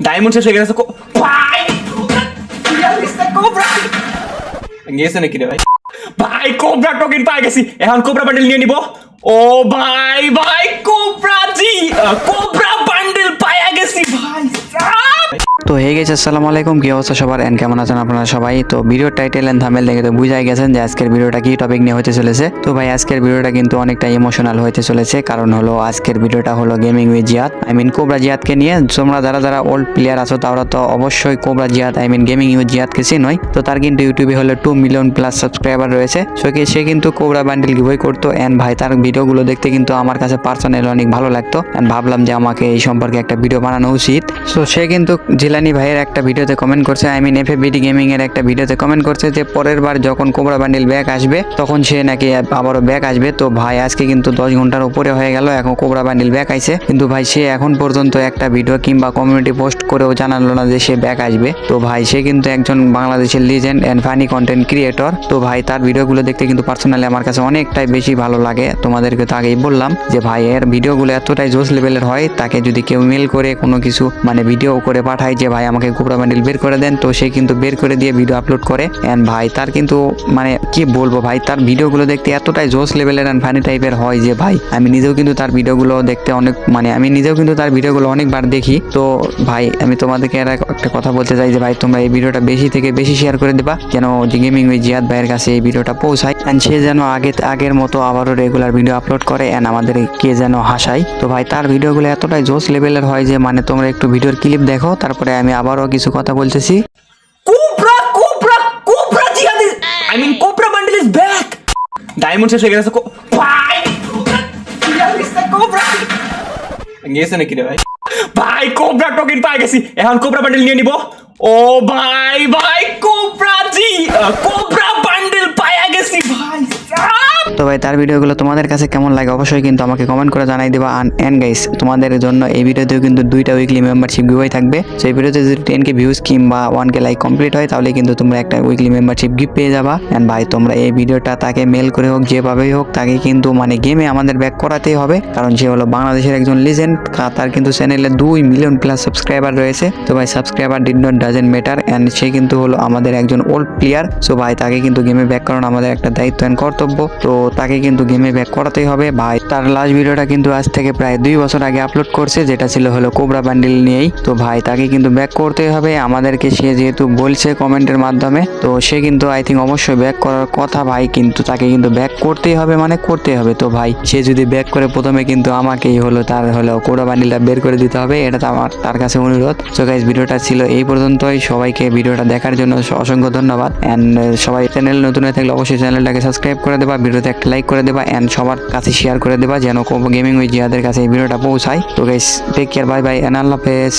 Diamond শেষ হয়ে গেছে কো- ভাই! গেছে নাকি রে ভাই? ভাই কোবরা টোকেন পাই গেছি। এখন কোবরা বান্ডেল নিয়ে নিব। ও ভাই ভাই কোবরা জি কোবরা বান্ডেল পাইয়া গেছি ভাই সাব। তো হয়ে গেছে, আসসালামু আলাইকুম, কি অবস্থা সবার? এন্ড কেমন আছেন আপনারা সবাই? তো ভিডিও টাইটেল এন্ড থামেল দেখে তো বুঝাই গেছেন যে আজকের ভিডিওটা কি টপিক নিয়ে হতে চলেছে। তো ভাই, আজকের ভিডিওটা কিন্তু অনেকটা ইমোশনাল হতে চলেছে। কারণ হলো, আজকের ভিডিওটা হলো gaming with Ziad. I mean Cobra জিয়াদকে নিয়ে তোমরা যারা যারা ওল্ড প্লেয়ার আছো, তারা তো অবশ্যই Cobra Ziad I mean gaming with জিয়াদকে চিনোই। তো তার কিন্তু ইউটিউবে হলো টু মিলিয়ন প্লাস সাবস্ক্রাইবার রয়েছে। সো কি, সে কিন্তু কোবরা বান্ডেল গিভই করতো। এন্ড ভাই, তার ভিডিওগুলো দেখতে কিন্তু আমার কাছে পার্সোনাল অনেক ভালো লাগতো। এন্ড ভাবলাম যে আমাকে এই সম্পর্কে একটা ভিডিও বানানো উচিত। সো সে কিন্তু জিলানি ভাইয়ের একটা ভিডিওতে কমেন্ট করছে I mean F BD gaming এর একটা ভিডিওতে কমেন্ট করছে যে পরের বার যখন কোবরা বান্ডেল ব্যাক আসবে, তখন সে নাকি আবারও ব্যাক আসবে। তো ভাই আজকে কিন্তু দশ ঘণ্টার উপরে হয়ে গেল, এখন কোবরা বান্ডেল ব্যাক আইছে। কিন্তু ভাই সে এখন পর্যন্ত একটা ভিডিও কিংবা কমিউনিটি পোস্ট করেও জানালো না যে সে ব্যাক আসবে। তো ভাই সে কিন্তু একজন বাংলাদেশের legend and funny content creator তো ভাই তার ভিডিওগুলো দেখতে কিন্তু পার্সোনালি আমার কাছে অনেকটাই বেশি ভালো লাগে। তোমাদেরকে তো আগেই বললাম যে ভাই এর ভিডিওগুলো এতটাই জোস লেভেলের হয়, তাকে যদি কেউ মেল করে কোনো কিছু মানে ভিডিও করে পাঠায় যে ভাই আমাকে কোবরা বান্ডেল বের করে দেন। তো সে কিন্তু বের করে দিয়ে ভিডিও আপলোড করে। অ্যান্ড ভাই তার কিন্তু মানে কি বলব ভাই, তার ভিডিওগুলো দেখতে এতটাই জোস লেভেলের অ্যান্ড ফানি টাইপের হয় যে ভাই, আমি নিজেও কিন্তু তার ভিডিওগুলো দেখতে অনেক মানে আমি নিজেও কিন্তু তার ভিডিওগুলো অনেকবার দেখি। তো ভাই, আমি তোমাদেরকে একটা কথা বলতে চাই যে ভাই, তোমরা এই ভিডিওটা বেশি থেকে বেশি শেয়ার করে দেবা, যেন যে গেমিং ওই জিয়াদ ভাইয়ের কাছে এই ভিডিওটা পৌঁছায়। অ্যান্ড সে যেন আগে, আগের মতো আবারও রেগুলার ভিডিও আপলোড করে অ্যান্ড আমাদের কে যেন হাসায়। তো ভাই, তার ভিডিওগুলো এতটাই জোস লেভেলের হয় যে মানে তোমরা একটু ভিডিওর ক্লিপ দেখো, তারপরে আমি আবারও কিছু কথা বলতেছি। Cobra Cobra Cobra Jihad. I mean Cobra bundle is back diamond শেষ হয়ে গেছে ভাই! কোবরা গেছে নাকি রে ভাই? ভাই কোবরা টোকেন পাই গেছি। এখন কোবরা বান্ডেল নিয়ে নিব। ও ভাই ভাই কোবরা জি কোবরা বান্ডেল পাইয়া গেছি ভাই সাব। তো ভাই, তার ভিডিওগুলো তোমাদের কাছে কেমন লাগে অবশ্যই কিন্তু আমাকে কমেন্ট করে জানাই দেবা। এন্ড গাইস তোমাদের জন্য এই ভিডিওতেও কিন্তু দুইটা উইকলি মেম্বারশিপ গিভই থাকবে। তো এই ভিডিওতে যদি টেন কে ভিউজ কিংবা ওয়ান কে লাইক কমপ্লিট হয়, তাহলে কিন্তু তোমরা একটা উইকলি মেম্বারশিপ গিফট পেয়ে যাবা। এন্ড ভাই, তোমরা এই ভিডিওটা তাকে মেল করে হোক, যেভাবেই হোক, তাকে কিন্তু মানে গেমে আমাদের ব্যাক করাতেই হবে। কারণ সে হলো বাংলাদেশের একজন লিজেন্ড তার কিন্তু চ্যানেলে দুই মিলিয়ন প্লাস সাবস্ক্রাইবার রয়েছে। তো ভাই subscriber did not doesn't matter and সে কিন্তু হলো আমাদের একজন ওল্ড প্লেয়ার সো ভাই, তাকে কিন্তু গেমে ব্যাক করানো আমাদের একটা দায়িত্ব অ্যান্ড কর্তব্য। তো তাকে কিন্তু গেমে ব্যাক করাতেই হবে। ভাই, তার লাস্ট ভিডিওটা কিন্তু আজ থেকে প্রায় দুই বছর আগে আপলোড করছে, যেটা ছিল হলো কোবরা বান্ডিল নিয়েই। তো ভাই, তাকে কিন্তু ব্যাক করতেই হবে। আমাদেরকে সে যেহেতু বলছে কমেন্টের মাধ্যমে, তো সে কিন্তু আই থিঙ্ক অবশ্যই ব্যাক করার কথা ভাই, কিন্তু তাকে কিন্তু ব্যাক করতেই হবে মানে করতেই হবে। তো ভাই, সে যদি ব্যাক করে প্রথমে কিন্তু আমাকেই হলো তার হলো কোবরা বান্ডিলটা বের করে দিতে হবে, এটা তো আমার, তার কাছে অনুরোধ। সো গাইজ ভিডিওটা ছিল এই পর্যন্তই। সবাইকে ভিডিওটা দেখার জন্য অসংখ্য ধন্যবাদ। অ্যান্ড সবাই চ্যানেল নতুন হয়ে থাকলে অবশ্যই চ্যানেলটাকে সাবস্ক্রাইব করে দেবা। ভিডিওতে লাইক করে দেবা অ্যান্ড সবার কাছে শেয়ার করে দেবা যেন গেমিং উইথ জিয়াদের কাছে এই ভিডিওটা পৌঁছায়। তো guys take care bye bye and আল্লাহ হাফেজ।